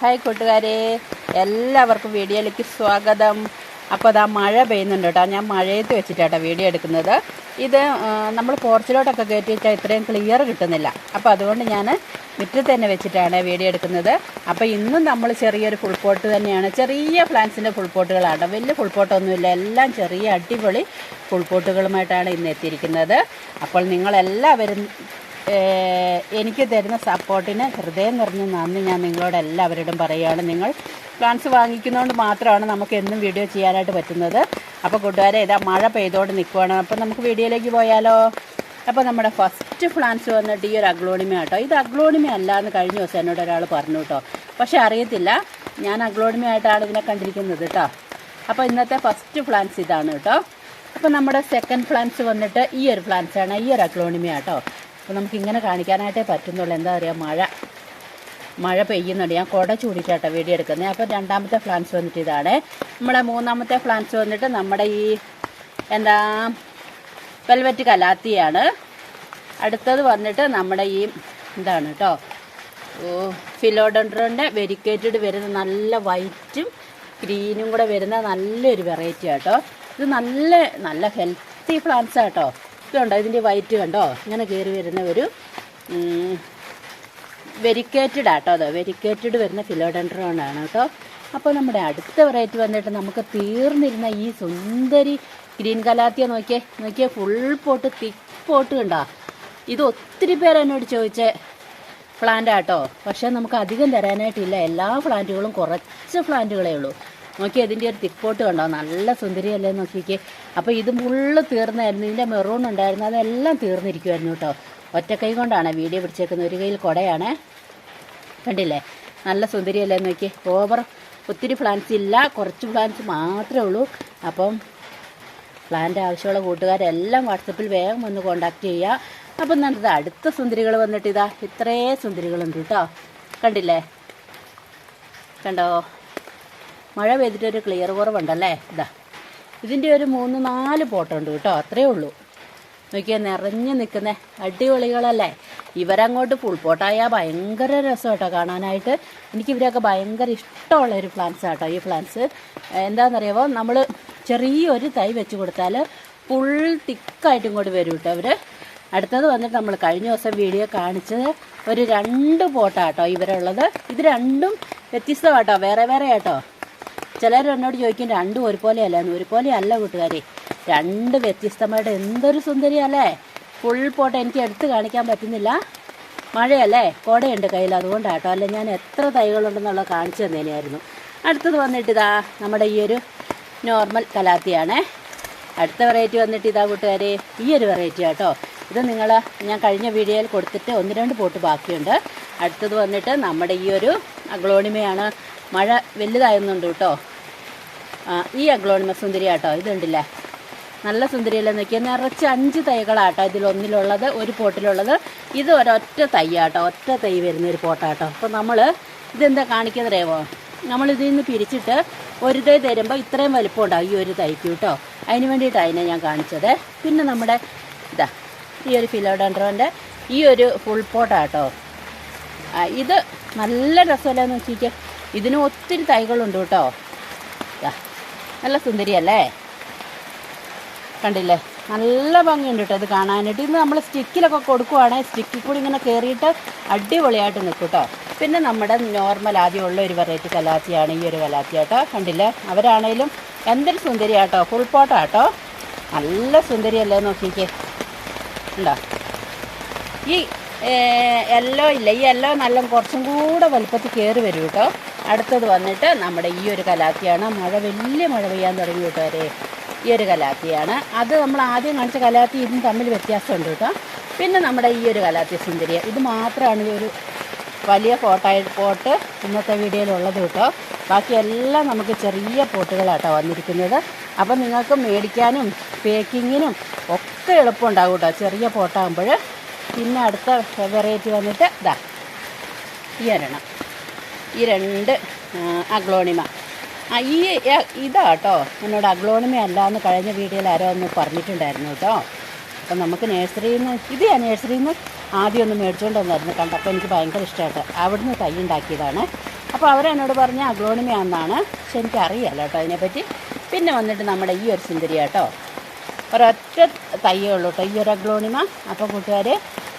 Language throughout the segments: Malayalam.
ഹായ് കൂട്ടുകാരെ എല്ലാവർക്കും വീഡിയോയിലേക്ക് സ്വാഗതം. അപ്പോൾ അതാ മഴ പെയ്യുന്നുണ്ട് കേട്ടോ. ഞാൻ മഴയത്ത് വെച്ചിട്ടാട്ടോ വീഡിയോ എടുക്കുന്നത്. ഇത് നമ്മൾ പോർച്ചിലോട്ടൊക്കെ കയറ്റി വെച്ചാൽ ഇത്രയും ക്ലിയർ കിട്ടുന്നില്ല. അപ്പോൾ അതുകൊണ്ട് ഞാൻ മുറ്റത്ത് തന്നെ വെച്ചിട്ടാണ് വീഡിയോ എടുക്കുന്നത്. അപ്പോൾ ഇന്നും നമ്മൾ ചെറിയൊരു ഫുൾ പോട്ട് തന്നെയാണ്. ചെറിയ പ്ലാന്റ്സിന്റെ ഫുൾ പോട്ടുകളാണ് വലിയ ഫുൾ പോട്ടൊന്നുമില്ല എല്ലാം ചെറിയ അടിപൊളി ഫുൾ പോട്ടുകളുമായിട്ടാണ് ഇന്ന് എത്തിയിരിക്കുന്നത്. അപ്പോൾ നിങ്ങളെല്ലാവരും എനിക്ക് തരുന്ന സപ്പോർട്ടിന് ഹൃദയം നിറഞ്ഞ നന്ദി ഞാൻ നിങ്ങളോട് എല്ലാവരോടും പറയുകയാണ്. നിങ്ങൾ പ്ലാൻസ് വാങ്ങിക്കുന്നതുകൊണ്ട് മാത്രമാണ് നമുക്ക് എന്നും വീഡിയോ ചെയ്യാനായിട്ട് പറ്റുന്നത്. അപ്പോൾ കൂട്ടുകാരെ ഇതാ മഴ പെയ്തോണ്ട് നിൽക്കുവാണ് അപ്പോൾ നമുക്ക് വീഡിയോയിലേക്ക് പോയാലോ? അപ്പോൾ നമ്മുടെ ഫസ്റ്റ് പ്ലാൻസ് വന്നിട്ട് ഈ ഒരു അഗ്ലോണിമ കേട്ടോ. ഇത് അഗ്ലോണിമ അല്ല എന്ന് കഴിഞ്ഞ ദിവസം എന്നോട് ഒരാൾ പറഞ്ഞു കേട്ടോ. പക്ഷേ അറിയത്തില്ല. ഞാൻ അഗ്ലോണിമ ആയിട്ടാണ് ഇതിനെ കണ്ടിരിക്കുന്നത് കേട്ടോ. അപ്പോൾ ഇന്നത്തെ ഫസ്റ്റ് പ്ലാൻസ് ഇതാണ് കേട്ടോ. അപ്പോൾ നമ്മുടെ സെക്കൻഡ് പ്ലാൻസ് വന്നിട്ട് ഈ ഒരു പ്ലാൻസാണ് ഈ ഒരു അഗ്ലോണിമ കേട്ടോ. അപ്പോൾ നമുക്ക് ഇങ്ങനെ കാണിക്കാനായിട്ടേ പറ്റുന്നുള്ളൂ. എന്താ പറയുക മഴ. മഴ പെയ്യുന്നുണ്ട്. ഞാൻ കുട ചൂടിയിട്ടാട്ടോ വീഡിയോ എടുക്കുന്നത് അപ്പോൾ രണ്ടാമത്തെ പ്ലാന്റ്സ് വന്നിട്ട് ഇതാണ്. നമ്മുടെ മൂന്നാമത്തെ പ്ലാന്റ്സ് വന്നിട്ട് നമ്മുടെ ഈ എന്താ വെൽവെറ്റ് കലാത്തിയാണ്. അടുത്തത് വന്നിട്ട് നമ്മുടെ ഈ എന്താണ് കേട്ടോ ഫിലോഡൻഡ്രോന്റെ വെരിക്കേറ്റഡ് വരുന്ന നല്ല വൈറ്റും ഗ്രീനും കൂടെ വരുന്ന നല്ലൊരു വെറൈറ്റി ആട്ടോ ഇത് നല്ല നല്ല ഹെൽത്തി പ്ലാന്റ്സ് ആട്ടോ ഇതുണ്ടോ? ഇതിന്റെ വൈറ്റ് കണ്ടോ? ഇങ്ങനെ കയറി വരുന്ന ഒരു വെരിക്കേറ്റഡ് ആട്ടോ അതോ. വെരിക്കേറ്റഡ് വരുന്ന ഫിലോഡൻഡ്രോൺ ആണ് കേട്ടോ. അപ്പോൾ നമ്മുടെ അടുത്ത വെറൈറ്റി വന്നിട്ട് നമുക്ക് തീർന്നിരുന്ന ഈ സുന്ദരി ഗ്രീൻ കലാത്തിയ നോക്കിയേ. നോക്കിയേ ഫുൾ പോട്ട് തിക്ക് പോട്ട് കണ്ടോ? ഇത് ഒത്തിരി പേര് എന്നോട് ചോദിച്ച പ്ലാന്റ് ആട്ടോ. പക്ഷേ നമുക്ക് അധികം തരാനായിട്ടില്ല. എല്ലാ പ്ലാന്റുകളും കുറച്ച് പ്ലാന്റുകളേ ഉള്ളൂ. നോക്കി അതിന്റെ ഒരു തിക്കോട്ട് കണ്ടോ? നല്ല സുന്ദരിയല്ലേ നോക്കിക്കേ. അപ്പോൾ ഇത് ഫുള്ള് തീർന്നായിരുന്നു. ഇതിന്റെ മെറൂൺ ഉണ്ടായിരുന്നു. അതെല്ലാം തീർന്നിരിക്കുമായിരുന്നു കേട്ടോ. ഒറ്റക്കൈ കൊണ്ടാണ് വീഡിയോ പിടിച്ചേക്കുന്നത്. ഒരു കയ്യിൽ കുടയാണ്. കണ്ടില്ലേ? നല്ല സുന്ദരിയല്ലേ നോക്കി. ഓവർ ഒത്തിരി പ്ലാന്റ്സ് ഇല്ല. കുറച്ച് പ്ലാന്റ്സ് മാത്രമേ ഉള്ളൂ. അപ്പം പ്ലാന്റ് ആവശ്യമുള്ള കൂട്ടുകാരെല്ലാം വാട്സപ്പിൽ വേഗം വന്ന് കോണ്ടാക്ട് ചെയ്യുക. അപ്പം നല്ലത് അടുത്ത സുന്ദരികൾ വന്നിട്ട് ഇതാ. ഇത്രേ സുന്ദരികളുണ്ട് കേട്ടോ. കണ്ടില്ലേ? കണ്ടോ? മഴ പെയ്തിട്ടൊരു ക്ലിയർ കുറവുണ്ടല്ലേ? ഇതാ ഇതിന്റെ ഒരു മൂന്ന് നാല് പോട്ടുണ്ട് കേട്ടോ അത്രയേ ഉള്ളൂ. നോക്കിയാൽ നിറഞ്ഞു നിൽക്കുന്ന അടിപൊളികളല്ലേ? ഇവരങ്ങോട്ട് ഫുൾ പോട്ടായാൽ ഭയങ്കര രസം കേട്ടോ കാണാനായിട്ട്. എനിക്ക് ഇവരൊക്കെ ഭയങ്കര ഇഷ്ടമുള്ള ഒരു പ്ലാന്റ്സ് കേട്ടോ ഈ പ്ലാന്റ്സ് എന്താണെന്നറിയാമോ നമ്മൾ ചെറിയൊരു തൈ വെച്ച് കൊടുത്താൽ ഫുൾ തിക്കായിട്ട് ഇങ്ങോട്ട് വരും കേട്ടോ അവർ അടുത്തത് വന്നിട്ട് നമ്മൾ കഴിഞ്ഞ ദിവസം വീഡിയോ കാണിച്ചത് ഒരു രണ്ട് പോട്ടാട്ടോ ഇവരുള്ളത്. ഇത് രണ്ടും വ്യത്യസ്തമാട്ടോ വേറെ വേറെ ആട്ടോ. ചിലർ എന്നോട് ചോദിക്കും രണ്ടും ഒരുപോലെ അല്ലെന്ന് ഒരുപോലെ അല്ല കൂട്ടുകാരെ. രണ്ട് വ്യത്യസ്തമായിട്ട് എന്തൊരു സുന്ദരിയല്ലേ? ഫുൾ പോട്ട് എനിക്ക് എടുത്തു കാണിക്കാൻ പറ്റുന്നില്ല. മഴയല്ലേ? കോടയുണ്ട് കയ്യിൽ. അതുകൊണ്ടാട്ടോ. അല്ല ഞാൻ എത്ര തൈകളുണ്ടെന്നുള്ളത് കാണിച്ചു തന്നേനെയായിരുന്നു. അടുത്തത് വന്നിട്ട് ഇതാ നമ്മുടെ ഈ ഒരു നോർമൽ കലാത്തിയാണേ. അടുത്ത വെറൈറ്റി വന്നിട്ട് ഇതാ കൂട്ടുകാരെ ഈ ഒരു വെറൈറ്റി ആട്ടോ. ഇത് നിങ്ങൾ ഞാൻ കഴിഞ്ഞ വീഡിയോയിൽ കൊടുത്തിട്ട് ഒന്ന് രണ്ട് പോട്ട് ബാക്കിയുണ്ട്. അടുത്തത് വന്നിട്ട് നമ്മുടെ ഈ ഒരു അഗ്ലോണിമയാണ്. മഴ വലുതായിരുന്നുണ്ട് കേട്ടോ. ഈ അഗ്ലോണിമ സുന്ദരി ആട്ടോ ഇതുണ്ടല്ലേ? നല്ല സുന്ദരിയല്ലേ നോക്കിയാൽ നിറച്ച് അഞ്ച് തൈകളാട്ടോ ഇതിലൊന്നിലുള്ളത് ഒരു പോട്ടിലുള്ളത്. ഇത് ഒരൊറ്റ തൈയാട്ടോ ഒറ്റ തൈ വരുന്ന ഒരു പോട്ടാട്ടോ. അപ്പോൾ നമ്മൾ ഇതെന്താ കാണിക്കുന്നറിയാമോ നമ്മൾ ഇതിൽ നിന്ന് പിരിച്ചിട്ട് ഒരു തൈ തരുമ്പോൾ ഇത്രയും വലിപ്പം ഉണ്ടാവും ഈ ഒരു തൈക്ക് കേട്ടോ. അതിന് വേണ്ടിയിട്ടാണ് അതിനെ ഞാൻ കാണിച്ചത്. പിന്നെ നമ്മുടെ ഇതാ ഈ ഒരു ഫിലോഡൻഡ്രോന്റെ ഈ ഒരു ഫുൾ പോട്ടാട്ടോ. ഇത് നല്ല രസമല്ലെന്ന് നോക്കിക്കേ? ഇതിന് ഒത്തിരി തൈകളുണ്ട് കേട്ടോ. നല്ല സുന്ദരിയല്ലേ? കണ്ടില്ലേ? നല്ല ഭംഗിയുണ്ട് കേട്ടോ ഇത് കാണാനായിട്ട്. ഇത് നമ്മൾ സ്റ്റിക്കിലൊക്കെ കൊടുക്കുവാണെങ്കിൽ സ്റ്റിക്കിൽ കൂടി ഇങ്ങനെ കയറിയിട്ട് അടിപൊളിയായിട്ട് നിൽക്കും കേട്ടോ. പിന്നെ നമ്മുടെ നോർമൽ ആദ്യമുള്ള ഒരു വെറൈറ്റി കലാത്തിയാണ് ഈ ഒരു കലാത്തി കേട്ടോ. കണ്ടില്ലേ? അവരാണേലും എന്തൊരു സുന്ദരിയാട്ടോ ഫുൾ പോട്ടാട്ടോ നല്ല സുന്ദരിയല്ലേ നോക്കിക്കേ. ഉണ്ടോ ഈ യെല്ലോ ഇല്ല? ഈ യെല്ലോ നല്ല കുറച്ചും കൂടെ വലുപ്പത്തിൽ കയറി വരും കേട്ടോ. അടുത്തത് വന്നിട്ട് നമ്മുടെ ഈ ഒരു കലാത്തിയാണ്. മഴ വലിയ മഴ പെയ്യാൻ തുടങ്ങി കൂട്ടുകാരെ. ഈ ഒരു കലാത്തിയാണ്. അത് നമ്മൾ ആദ്യം കാണിച്ച കലാത്തി ഇതും തമ്മിൽ വ്യത്യാസമുണ്ട് കേട്ടോ. പിന്നെ നമ്മുടെ ഈ ഒരു കലാത്തി സുന്ദരിയ. ഇത് മാത്രമാണ് ഈ ഒരു വലിയ പോട്ടായി പോട്ട് ഇന്നത്തെ വീഡിയോയിലുള്ളത് കേട്ടോ. ബാക്കിയെല്ലാം നമുക്ക് ചെറിയ പോട്ടുകളാട്ടോ വന്നിരിക്കുന്നത്. അപ്പം നിങ്ങൾക്ക് മേടിക്കാനും പേക്കിങ്ങിനും ഒക്കെ എളുപ്പമുണ്ടാകും കേട്ടോ. ചെറിയ പോട്ടാകുമ്പോൾ. പിന്നെ അടുത്ത വെറൈറ്റി വന്നിട്ട് ഇതാ ഈ ഒരെണ്ണം. ഈ രണ്ട് അഗ്ലോണിമ. ഈ ഇതാ കേട്ടോ. എന്നോട് അഗ്ലോണിമ അല്ല എന്ന് കഴിഞ്ഞ വീഡിയോയിൽ ആരോ ഒന്ന് പറഞ്ഞിട്ടുണ്ടായിരുന്നു കേട്ടോ. അപ്പം നമുക്ക് നേഴ്സറിയിൽ നിന്ന് ഇത് ഞാൻ നഴ്സറിയിൽ നിന്ന് ആദ്യം ഒന്ന് മേടിച്ചുകൊണ്ട് വന്നായിരുന്നു. കണ്ടപ്പോൾ എനിക്ക് ഭയങ്കര ഇഷ്ടമായിട്ട് അവിടുന്ന് തൈ ഉണ്ടാക്കിയതാണ്. അപ്പോൾ അവരെന്നോട് പറഞ്ഞ അഗ്ലോണിമയാണെന്നാണ് പക്ഷെ എനിക്കറിയാലോ കേട്ടോ അതിനെപ്പറ്റി പിന്നെ വന്നിട്ട് നമ്മുടെ ഈ ഒരു സുന്ദരി കേട്ടോ. ഒരൊറ്റ തയ്യേ ഉള്ളൂ കേട്ടോ ഈ ഒരു അഗ്ലോണിമ. അപ്പോൾ കൂട്ടുകാർ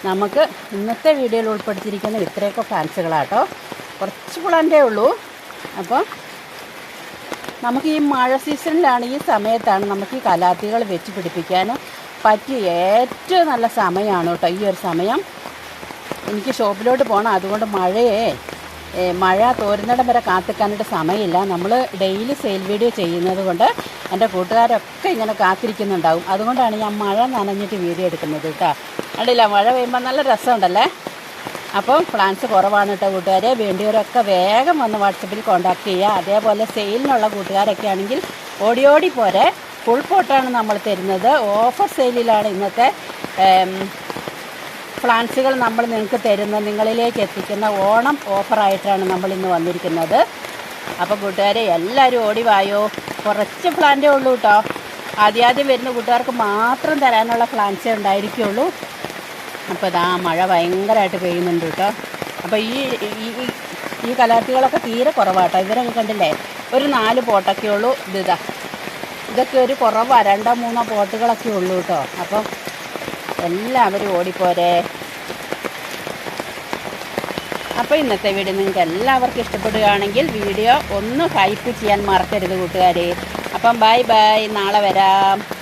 നമുക്ക് ഇന്നത്തെ വീഡിയോയിൽ ഉൾപ്പെടുത്തിയിരിക്കുന്ന ഇത്രയൊക്കെ ഫാൻസുകളാട്ടോ കുറച്ച് പ്ലാന്റേ ഉള്ളൂ. അപ്പം നമുക്ക് ഈ മഴ സീസണിലാണ് ഈ സമയത്താണ് നമുക്ക് ഈ കലാത്തികൾ വെച്ച് പിടിപ്പിക്കാൻ പറ്റിയ ഏറ്റവും നല്ല സമയമാണ് കേട്ടോ ഈ ഒരു സമയം. എനിക്ക് ഷോപ്പിലോട്ട് പോകണം അതുകൊണ്ട് മഴയെ മഴ തോരുന്നിടം വരെ കാത്തിക്കാനായിട്ട് സമയമില്ല. നമ്മൾ ഡെയിലി സെയിൽ വീഡിയോ ചെയ്യുന്നത് കൊണ്ട് എന്റെ കൂട്ടുകാരൊക്കെ ഇങ്ങനെ കാത്തിരിക്കുന്നുണ്ടാവും. അതുകൊണ്ടാണ് ഞാൻ മഴ നനഞ്ഞിട്ട് വീഡിയോ എടുക്കുന്നത് കേട്ടോ. കണ്ടില്ല? മഴ പെയ്യുമ്പോൾ നല്ല രസമുണ്ടല്ലേ? അപ്പം പ്ലാൻസ് കുറവാണ് കേട്ടോ കൂട്ടുകാരെ. വേണ്ടിയവരൊക്കെ വേഗം വന്ന് വാട്സപ്പിൽ കോൺടാക്ട് ചെയ്യുക. അതേപോലെ സെയിലിനുള്ള കൂട്ടുകാരൊക്കെ ആണെങ്കിൽ ഓടി ഓടി പോരെ. ഫുൾ പോട്ടാണ് നമ്മൾ തരുന്നത്. ഓഫർ സെയിലിലാണ് ഇന്നത്തെ ഫ്ലാൻസുകൾ നമ്മൾ നിങ്ങൾക്ക് തരുന്ന നിങ്ങളിലേക്ക് എത്തിക്കുന്ന ഓണം ഓഫറായിട്ടാണ് നമ്മൾ ഇന്ന് വന്നിരിക്കുന്നത്. അപ്പോൾ കൂട്ടുകാരെ എല്ലാവരും ഓടി വായോ. കുറച്ച് പ്ലാന്റേ ഉള്ളൂ കേട്ടോ. ആദ്യാദ്യം വരുന്ന കൂട്ടുകാർക്ക് മാത്രം തരാനുള്ള പ്ലാൻസേ ഉണ്ടായിരിക്കുള്ളൂ. അപ്പോൾ ഇതാ മഴ ഭയങ്കരമായിട്ട് പെയ്യുന്നുണ്ട് കേട്ടോ. അപ്പോൾ ഈ ഈ- കലാർത്തികളൊക്കെ തീരെ കുറവാട്ടോ ഇവരൊക്കെ കണ്ടില്ലേ? ഒരു നാല് പോട്ടൊക്കെ ഉള്ളൂ. ഇത് ഇതാ. ഇതൊക്കെ ഒരു കുറവാണ് രണ്ടോ മൂന്നോ പോട്ടുകളൊക്കെ ഉള്ളൂ കേട്ടോ. അപ്പം എല്ലാവരും ഓടിപ്പോരെ. അപ്പോൾ ഇന്നത്തെ വീഡിയോ നിങ്ങൾക്ക് എല്ലാവർക്കും ഇഷ്ടപ്പെടുകയാണെങ്കിൽ വീഡിയോ ഒന്ന് ഹൈപ്പ് ചെയ്യാൻ മറക്കരുത് കൂട്ടുകാരെ. അപ്പം ബൈ ബൈ. നാളെ വരാം.